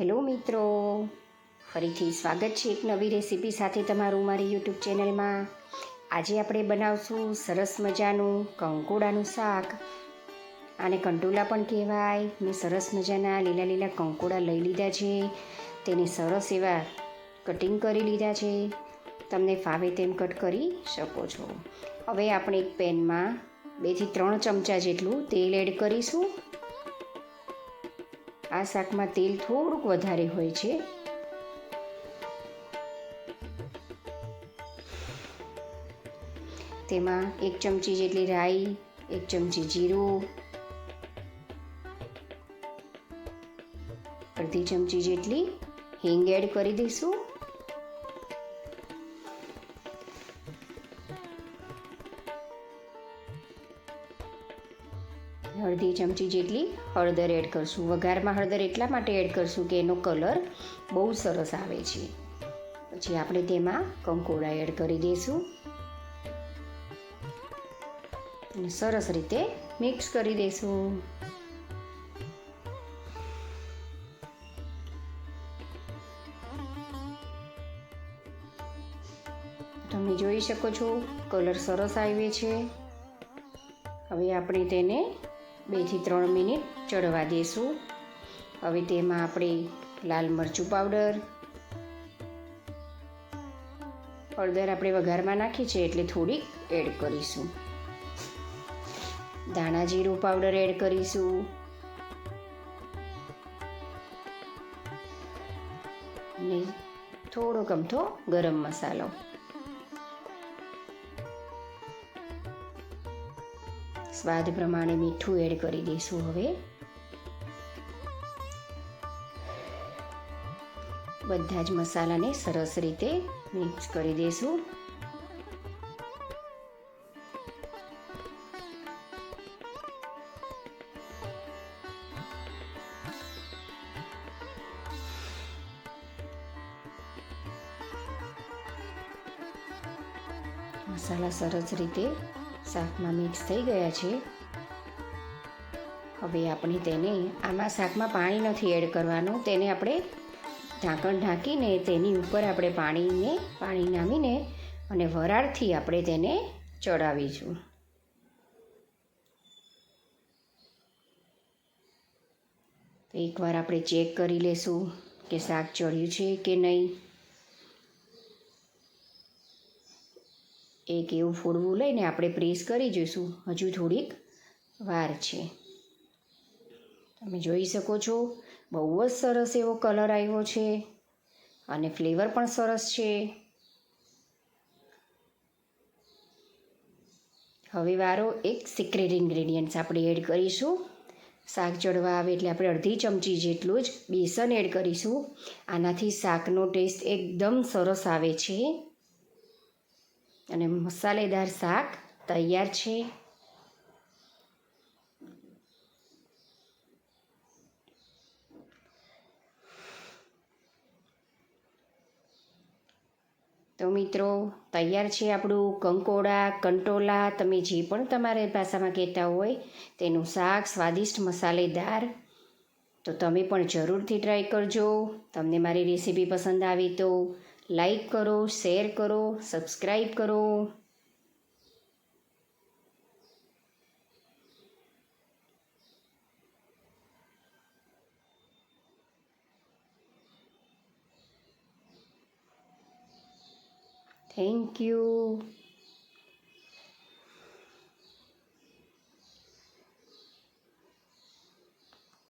Hello મિત્રો, ફરીથી સ્વાગત છે એક નવી રેસીપી સાથે તમારું મારી યુટ્યુબ ચેનલમાં. આજે આપણે બનાવશું સરસ મજાનું કંકોડાનું શાક. આને કંટોલા પણ કહેવાય. મેં સરસ મજાના લીલા લીલા કંકોડા લઈ લીધા છે. તેને સરસ એવા કટિંગ કરી લીધા છે. તમને ફાવે તેમ કટ કરી શકો છો. હવે આપણે એક પેનમાં બેથી ત્રણ ચમચા જેટલું તેલ એડ કરીશું. આ શાકમાં તેલ થોડુંક વધારે હોય છે. તેમાં એક ચમચી જેટલી રાઈ, એક ચમચી જીરું, અડધી ચમચી જેટલી હિંગ એડ કરી દઈશું. અડધી ચમચી જેટલી હળદર એડ કરશું. વઘારમાં હળદર એટલા માટે એડ કરશું કે એનો કલર બહુ સરસ આવે છે. પછી આપણે તેમાં કંકોડા એડ કરી દઈશું. અને સરસ રીતે મિક્સ કરી દઈશું. તમે જોઈ શકો છો, કલર સરસ આવે છે. હવે આપણે તેને બેથી ત્રણ મિનિટ ચડવા દઈશું હવે તેમાં આપણે લાલ મરચું પાવડર, હળદર આપણે વઘારમાં નાખી છે એટલે થોડીક એડ કરીશું. ધાણા જીરું પાવડર એડ કરીશું. ને થોડોક અમથો ગરમ મસાલો. સ્વાદ પ્રમાણે મીઠું એડ કરી દઈશું હવે. બધા જ મસાલાને સરસ રીતે મિક્સ કરી દઈશું. મસાલા સરસ રીતે શાકમાં મિક્સ થઈ ગયા છે. હવે આપણે તેને આમાં શાકમાં પાણી નથી એડ કરવાનું. તેને આપણે ઢાંકણ ઢાંકીને તેની ઉપર આપણે પાણીને, પાણી નામીને અને વરાળથી આપણે તેને ચડાવીશું. તો એકવાર આપણે ચેક કરી લેશું કે શાક ચડ્યું છે કે નહીં. એક એવું ફોડવું લઈને આપણે પ્રેસ કરી જોઈશું. હજુ થોડીક વાર છે. તમે જોઈ શકો છો, બહુ જ સરસ એવો કલર આવ્યો છે અને ફ્લેવર પણ સરસ છે. હવે વારો એક સિક્રેટ ઇન્ગ્રેડિયન્ટ્સ આપણે એડ કરીશું. શાક ચડવા આવે એટલે આપણે અડધી ચમચી જેટલું જ બેસન એડ કરીશું. આનાથી શાકનો ટેસ્ટ એકદમ સરસ આવે છે. અને મસાલેદાર શાક તૈયાર છે. તો મિત્રો, તૈયાર છે આપણું કંકોડા, કંટોલા, તમે જે પણ તમારે ભાષામાં કહેતા હોય, તેનું શાક સ્વાદિષ્ટ મસાલેદાર. તો તમે પણ જરૂરથી ટ્રાય કરજો. તમને મારી રેસીપી પસંદ આવી તો लाइक करो शेयर करो सब्सक्राइब करो। Thank you